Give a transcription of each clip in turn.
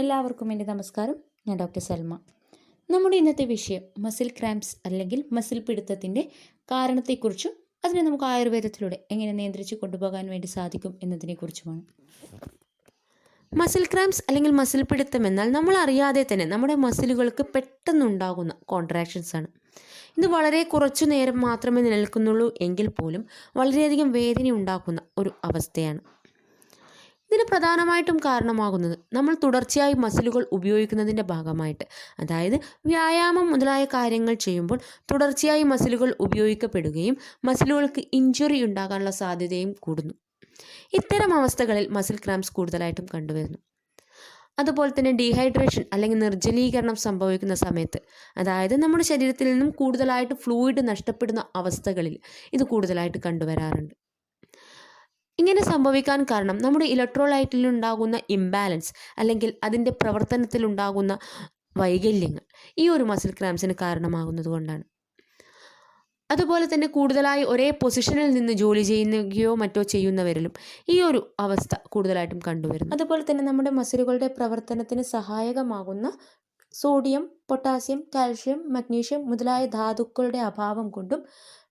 എല്ലാവർക്കും എന്റെ നമസ്കാരം. ഞാൻ ഡോക്ടർ സൽമ. നമ്മുടെ ഇന്നത്തെ വിഷയം മസിൽ ക്രാംപ്സ് അല്ലെങ്കിൽ മസിൽ പിടുത്തത്തിന്റെ കാരണത്തെക്കുറിച്ചും അതിനെ നമുക്ക് ആയുർവേദത്തിലൂടെ എങ്ങനെ നിയന്ത്രിച്ച് കൊണ്ടുപോകാൻ വേണ്ടി സാധിക്കും എന്നതിനെക്കുറിച്ചുമാണ്. മസിൽ ക്രാംസ് അല്ലെങ്കിൽ മസിൽ പിടുത്തം എന്നാൽ നമ്മൾ അറിയാതെ തന്നെ നമ്മുടെ മസിലുകൾക്ക് പെട്ടെന്നുണ്ടാകുന്ന കോൺട്രാക്ഷൻസ് ആണ്. ഇത് വളരെ കുറച്ചു നേരം മാത്രമേ നിലനിൽക്കുന്നുള്ളൂ എങ്കിൽ പോലും വളരെയധികം വേദന ഉണ്ടാക്കുന്ന ഒരു അവസ്ഥയാണ്. ഇതിന് പ്രധാനമായിട്ടും കാരണമാകുന്നത് നമ്മൾ തുടർച്ചയായി മസിലുകൾ ഉപയോഗിക്കുന്നതിന്റെ ഭാഗമായിട്ട്. അതായത് വ്യായാമം മുതലായ കാര്യങ്ങൾ ചെയ്യുമ്പോൾ തുടർച്ചയായി മസിലുകൾ ഉപയോഗിക്കപ്പെടുകയും മസിലുകൾക്ക് ഇഞ്ചുറി ഉണ്ടാകാനുള്ള സാധ്യതയും കൂടുന്നു. ഇത്തരം അവസ്ഥകളിൽ മസിൽ ക്രാംസ് കൂടുതലായിട്ടും കണ്ടുവരുന്നു. അതുപോലെ തന്നെ ഡീഹൈഡ്രേഷൻ അല്ലെങ്കിൽ നിർജലീകരണം സംഭവിക്കുന്ന സമയത്ത്. അതായത് നമ്മുടെ ശരീരത്തിൽ നിന്നും കൂടുതലായിട്ട് ഫ്ലൂയിഡ് നഷ്ടപ്പെടുന്ന അവസ്ഥകളിൽ ഇത് കൂടുതലായിട്ട് കണ്ടുവരാറുണ്ട്. ഇങ്ങനെ സംഭവിക്കാൻ കാരണം നമ്മുടെ ഇലക്ട്രോലൈറ്റിൽ ഉണ്ടാകുന്ന ഇംബാലൻസ് അല്ലെങ്കിൽ അതിന്റെ പ്രവർത്തനത്തിലുണ്ടാകുന്ന വൈകല്യങ്ങൾ ഈ ഒരു മസിൽ ക്രാംസിന് കാരണമാകുന്നത് കൊണ്ടാണ്. അതുപോലെ തന്നെ കൂടുതലായി ഒരേ പൊസിഷനിൽ നിന്ന് ജോലി ചെയ്യുകയോ മറ്റോ ചെയ്യുന്നവരിലും ഈ ഒരു അവസ്ഥ കൂടുതലായിട്ടും കണ്ടുവരുന്നു. അതുപോലെ തന്നെ നമ്മുടെ മസിലുകളുടെ പ്രവർത്തനത്തിന് സഹായകമാകുന്ന സോഡിയം പൊട്ടാസ്യം കാൽഷ്യം മഗ്നീഷ്യം മുതലായ ധാതുക്കളുടെ അഭാവം കൊണ്ടും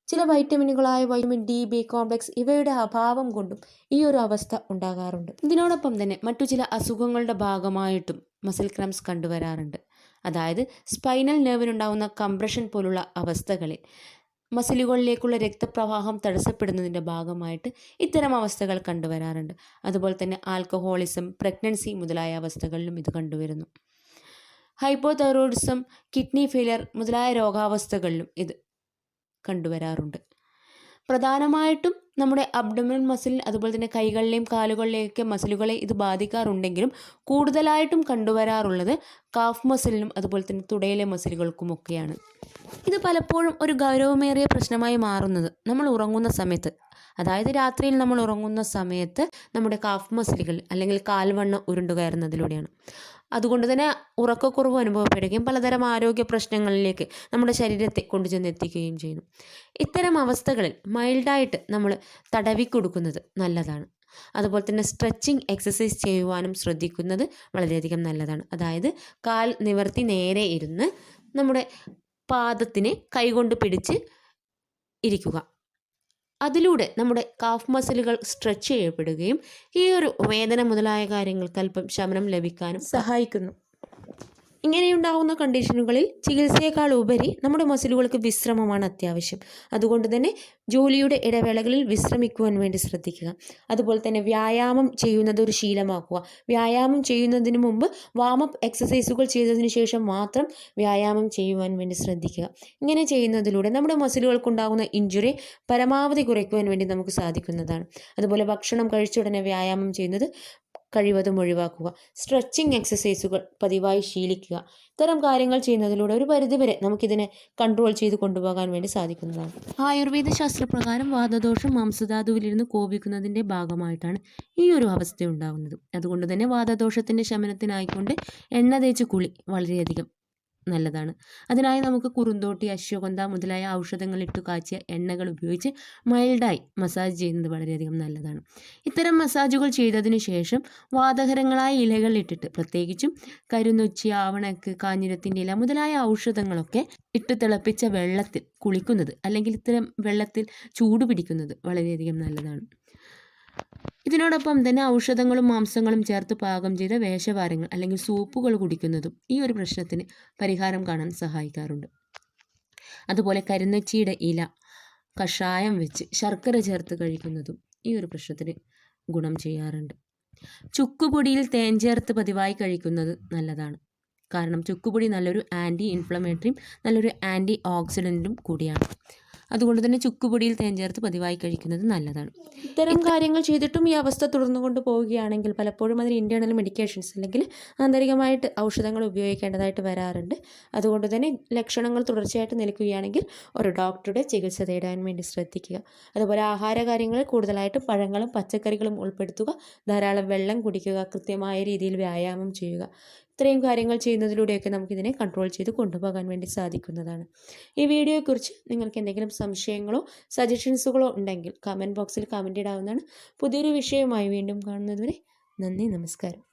ചില വൈറ്റമിനുകളായ വൈറ്റമിൻ ഡി ബി കോംപ്ലക്സ് ഇവയുടെ അഭാവം കൊണ്ടും ഈ ഒരു അവസ്ഥ ഉണ്ടാകാറുണ്ട്. ഇതിനോടൊപ്പം തന്നെ മറ്റു ചില അസുഖങ്ങളുടെ ഭാഗമായിട്ടും മസിൽ ക്രംസ് കണ്ടുവരാറുണ്ട്. അതായത് സ്പൈനൽ നെർവിനുണ്ടാകുന്ന കംപ്രഷൻ പോലുള്ള അവസ്ഥകളിൽ മസിലുകളിലേക്കുള്ള രക്തപ്രവാഹം തടസ്സപ്പെടുന്നതിന്റെ ഭാഗമായിട്ട് ഇത്തരം അവസ്ഥകൾ കണ്ടുവരാറുണ്ട്. അതുപോലെ തന്നെ ആൽക്കഹോളിസം പ്രഗ്നൻസി മുതലായ അവസ്ഥകളിലും ഇത് കണ്ടുവരുന്നു. ഹൈപ്പോതൈറോയിഡിസം കിഡ്നി ഫെയിലിയർ മുതലായ രോഗാവസ്ഥകളിലും ഇത് കണ്ടുവരാറുണ്ട്. പ്രധാനമായിട്ടും നമ്മുടെ അബ്ഡമിനൽ മസിൽ അതുപോലെ തന്നെ കൈകളിലെയും കാലുകളിലെയൊക്കെ മസിലുകളെ ഇത് ബാധിക്കാറുണ്ടെങ്കിലും കൂടുതലായിട്ടും കണ്ടുവരാറുള്ളത് കാഫ് മസിലിനും അതുപോലെ തന്നെ തുടയിലെ മസിലുകൾക്കുമൊക്കെയാണ്. ഇത് പലപ്പോഴും ഒരു ഗൗരവമേറിയ പ്രശ്നമായി മാറുന്നത് നമ്മൾ ഉറങ്ങുന്ന സമയത്ത്. അതായത് രാത്രിയിൽ നമ്മൾ ഉറങ്ങുന്ന സമയത്ത് നമ്മുടെ കാഫ് മസിലുകൾ അല്ലെങ്കിൽ കാൽവണ്ണ ഉരുണ്ടു കയറുന്നതിലൂടെയാണ്. അതുകൊണ്ട് തന്നെ ഉറക്കക്കുറവ് അനുഭവപ്പെടുകയും പലതരം ആരോഗ്യ പ്രശ്നങ്ങളിലേക്ക് നമ്മുടെ ശരീരത്തെ കൊണ്ടുചെന്ന് എത്തിക്കുകയും ചെയ്യുന്നു. ഇത്തരം അവസ്ഥകളിൽ മൈൽഡായിട്ട് നമ്മൾ തടവി കൊടുക്കുന്നത് നല്ലതാണ്. അതുപോലെ തന്നെ സ്ട്രെച്ചിങ് എക്സസൈസ് ചെയ്യുവാനും ശ്രദ്ധിക്കുന്നത് വളരെയധികം നല്ലതാണ്. അതായത് കാൽ നിവർത്തി നേരെ ഇരുന്ന് നമ്മുടെ പാദത്തിനെ കൈകൊണ്ട് പിടിച്ച് ഇരിക്കുക. അതിലൂടെ നമ്മുടെ കാഫ് മസിലുകൾ സ്ട്രെച്ച് ചെയ്യപ്പെടുകയും ഈ ഒരു വേദന മുതലായ കാര്യങ്ങൾക്ക് അല്പം ശമനം ലഭിക്കാനും സഹായിക്കുന്നു. ഇങ്ങനെയുണ്ടാകുന്ന കണ്ടീഷനുകളിൽ ചികിത്സയേക്കാൾ ഉപരി നമ്മുടെ മസിലുകൾക്ക് വിശ്രമമാണ് അത്യാവശ്യം. അതുകൊണ്ട് തന്നെ ജോലിയുടെ ഇടവേളകളിൽ വിശ്രമിക്കുവാൻ വേണ്ടി ശ്രദ്ധിക്കുക. അതുപോലെ തന്നെ വ്യായാമം ചെയ്യുന്നത് ഒരു ശീലമാക്കുക. വ്യായാമം ചെയ്യുന്നതിന് മുമ്പ് വാമപ്പ് എക്സസൈസുകൾ ചെയ്തതിന് ശേഷം മാത്രം വ്യായാമം ചെയ്യുവാൻ വേണ്ടി ശ്രദ്ധിക്കുക. ഇങ്ങനെ ചെയ്യുന്നതിലൂടെ നമ്മുടെ മസിലുകൾക്കുണ്ടാകുന്ന ഇഞ്ചുറി പരമാവധി കുറയ്ക്കുവാൻ വേണ്ടി നമുക്ക് സാധിക്കുന്നതാണ്. അതുപോലെ ഭക്ഷണം കഴിച്ചുടനെ വ്യായാമം ചെയ്യുന്നത് കഴിവതും ഒഴിവാക്കുക. സ്ട്രെച്ചിങ് എക്സസൈസുകൾ പതിവായി ശീലിക്കുക. ഇത്തരം കാര്യങ്ങൾ ചെയ്യുന്നതിലൂടെ ഒരു പരിധിവരെ നമുക്കിതിനെ കൺട്രോൾ ചെയ്ത് കൊണ്ടുപോകാൻ വേണ്ടി സാധിക്കുന്നതാണ്. ആയുർവേദ ശാസ്ത്രപ്രകാരം വാദദോഷം മാംസധാതുവിലിരുന്ന് കോപിക്കുന്നതിന്റെ ഭാഗമായിട്ടാണ് ഈ ഒരു അവസ്ഥ ഉണ്ടാകുന്നത് അതുകൊണ്ട് തന്നെ വാദദോഷത്തിന്റെ ശമനത്തിനായിക്കൊണ്ട് എണ്ണ തേച്ച് കുളി വളരെയധികം നല്ലതാണ്. അതിനായി നമുക്ക് കുറുന്തോട്ടി അശ്വഗന്ധ മുതലായ ഔഷധങ്ങൾ ഇട്ടു കാച്ചിയ എണ്ണകൾ ഉപയോഗിച്ച് മൈൽഡായി മസാജ് ചെയ്യുന്നത് വളരെയധികം നല്ലതാണ്. ഇത്തരം മസാജുകൾ ചെയ്തതിനു ശേഷം വാതകരങ്ങളായ ഇലകൾ ഇട്ടിട്ട് പ്രത്യേകിച്ചും കരുനൊച്ചി ആവണക്ക് കാഞ്ഞിരത്തിന്റെ ഇല മുതലായ ഔഷധങ്ങളൊക്കെ ഇട്ട് തിളപ്പിച്ച വെള്ളത്തിൽ കുളിക്കുന്നത് അല്ലെങ്കിൽ ഇത്തരം വെള്ളത്തിൽ ചൂട് പിടിക്കുന്നത് വളരെയധികം നല്ലതാണ്. ഇതിനോടൊപ്പം തന്നെ ഔഷധങ്ങളും മാംസങ്ങളും ചേർത്ത് പാകം ചെയ്ത വേഷവാരങ്ങൾ അല്ലെങ്കിൽ സൂപ്പുകൾ കുടിക്കുന്നതും ഈ ഒരു പ്രശ്നത്തിന് പരിഹാരം കാണാൻ സഹായിക്കാറുണ്ട്. അതുപോലെ കരുന്നച്ചിയുടെ ഇല കഷായം വെച്ച് ശർക്കര ചേർത്ത് കഴിക്കുന്നതും ഈ ഒരു പ്രശ്നത്തിന് ഗുണം ചെയ്യാറുണ്ട്. ചുക്കുപൊടിയിൽ തേൻ ചേർത്ത് പതിവായി കഴിക്കുന്നത് നല്ലതാണ്. കാരണം ചുക്കുപൊടി നല്ലൊരു ആന്റി ഇൻഫ്ലമേറ്ററിയും നല്ലൊരു ആന്റി ഓക്സിഡന്റും കൂടിയാണ്. അതുകൊണ്ട് തന്നെ ചുക്കുപൊടിയിൽ തേൻ ചേർത്ത് പതിവായി കഴിക്കുന്നത് നല്ലതാണ്. ഇത്തരം കാര്യങ്ങൾ ചെയ്തിട്ടും ഈ അവസ്ഥ തുടർന്നു കൊണ്ട് പോവുകയാണെങ്കിൽ പലപ്പോഴും അതിന് ഇന്റേർണൽ മെഡിക്കേഷൻസ് അല്ലെങ്കിൽ ആന്തരികമായിട്ട് ഔഷധങ്ങൾ ഉപയോഗിക്കേണ്ടതായിട്ട് വരാറുണ്ട്. അതുകൊണ്ട് തന്നെ ലക്ഷണങ്ങൾ തുടർച്ചയായിട്ട് നിൽക്കുകയാണെങ്കിൽ ഒരു ഡോക്ടറുടെ ചികിത്സ തേടാൻ വേണ്ടി ശ്രദ്ധിക്കുക. അതുപോലെ ആഹാര കാര്യങ്ങൾ കൂടുതലായിട്ടും പഴങ്ങളും പച്ചക്കറികളും ഉൾപ്പെടുത്തുക ധാരാളം വെള്ളം കുടിക്കുക കൃത്യമായ രീതിയിൽ വ്യായാമം ചെയ്യുക. ഇത്രയും കാര്യങ്ങൾ ചെയ്യുന്നതിലൂടെയൊക്കെ നമുക്കിതിനെ കൺട്രോൾ ചെയ്ത് കൊണ്ടുപോകാൻ വേണ്ടി സാധിക്കുന്നതാണ്. ഈ വീഡിയോയെക്കുറിച്ച് നിങ്ങൾക്ക് എന്തെങ്കിലും സംശയങ്ങളോ സജഷൻസുകളോ ഉണ്ടെങ്കിൽ കമന്റ് ബോക്സിൽ കമന്റ് ഇടാവുന്നതാണ്. പുതിയൊരു വിഷയവുമായി വീണ്ടും കാണുന്നതുവരെ നന്ദി നമസ്കാരം.